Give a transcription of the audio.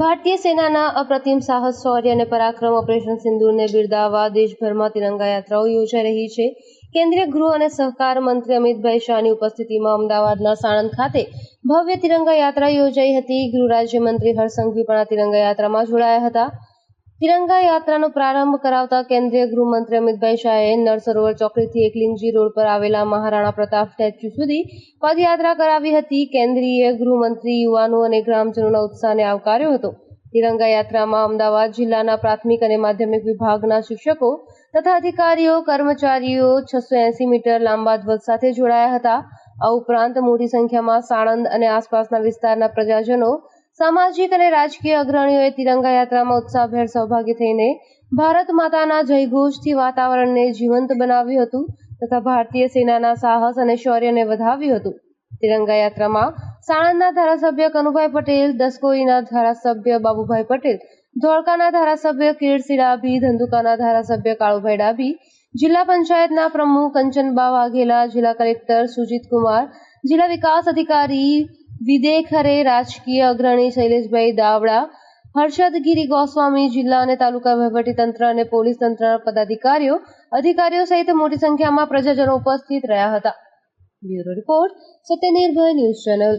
ભારતીય સેનાના અપ્રતિમ સાહસ, શૌર્ય અને પરાક્રમ ઓપરેશન સિંદૂરને બિરદાવવા દેશભરમાં તિરંગા યાત્રાઓ યોજાઈ રહી છે. કેન્દ્રીય ગૃહ અને સહકાર મંત્રી અમિતભાઈ શાહની ઉપસ્થિતિમાં અમદાવાદના સાણંદ ખાતે ભવ્ય તિરંગા યાત્રા યોજાઈ હતી. ગૃહ રાજ્યમંત્રી હરસંઘવી પણ આ તિરંગા યાત્રામાં જોડાયા હતા. તિરંગા યાત્રાનો પ્રારંભ કરાવતા કેન્દ્રીય ગૃહમંત્રી અમિતભાઈ શાહે નળ સરોવર ચોકડીથી એકલિંગજી રોડ પર આવેલા મહારાણા પ્રતાપ સ્ટેચ્યુ સુધી પદયાત્રા કરાવી હતી. કેન્દ્રીય ગૃહમંત્રી, યુવાનો અને ગ્રામજનોના ઉત્સાહને આવકાર્યો હતો. તિરંગા યાત્રામાં અમદાવાદ જિલ્લાના પ્રાથમિક અને માધ્યમિક વિભાગના શિક્ષકો તથા અધિકારીઓ, કર્મચારીઓ છસો એસી મીટર લાંબા ધ્વજ સાથે જોડાયા હતા. આ ઉપરાંત મોટી સંખ્યામાં સાણંદ અને આસપાસના વિસ્તારના પ્રજાજનો સામાજિક અને રાજકીય અગ્રણીઓએ તિરંગા યાત્રામાં ઉત્સાહભેર સહભાગી થઈને ભારત માતાના જયઘોષથી વાતાવરણને જીવંત બનાવ્યું હતું તથા ભારતીય સેનાના સાહસ અને શૌર્યને વધાવ્યું હતું. તિરંગા યાત્રામાં સાણંદના ધારાસભ્ય કનુભાઈ પટેલ, દસકોઈના ધારાસભ્ય બાબુભાઈ પટેલ, ધોળકાના ધારાસભ્ય કીર્તિસિંહ ડાભી, ધંધુકાના ધારાસભ્ય કાળુભાઈ ડાભી, જિલ્લા પંચાયતના પ્રમુખ કંચનબા વાઘેલા જિલ્લા કલેક્ટર સુજીત કુમાર, જિલ્લા વિકાસ અધિકારી વિદેખરે રાજકીય અગ્રણી શૈલેષભાઈ દાવડા, હર્ષદગીરી ગોસ્વામી જિલ્લા અને તાલુકા વહીવટીતંત્ર અને પોલીસ તંત્રના પદાધિકારીઓ, અધિકારીઓ સહિત મોટી સંખ્યામાં પ્રજાજનો ઉપસ્થિત રહ્યા હતા. Bureau report, Satyanirbhay news channel.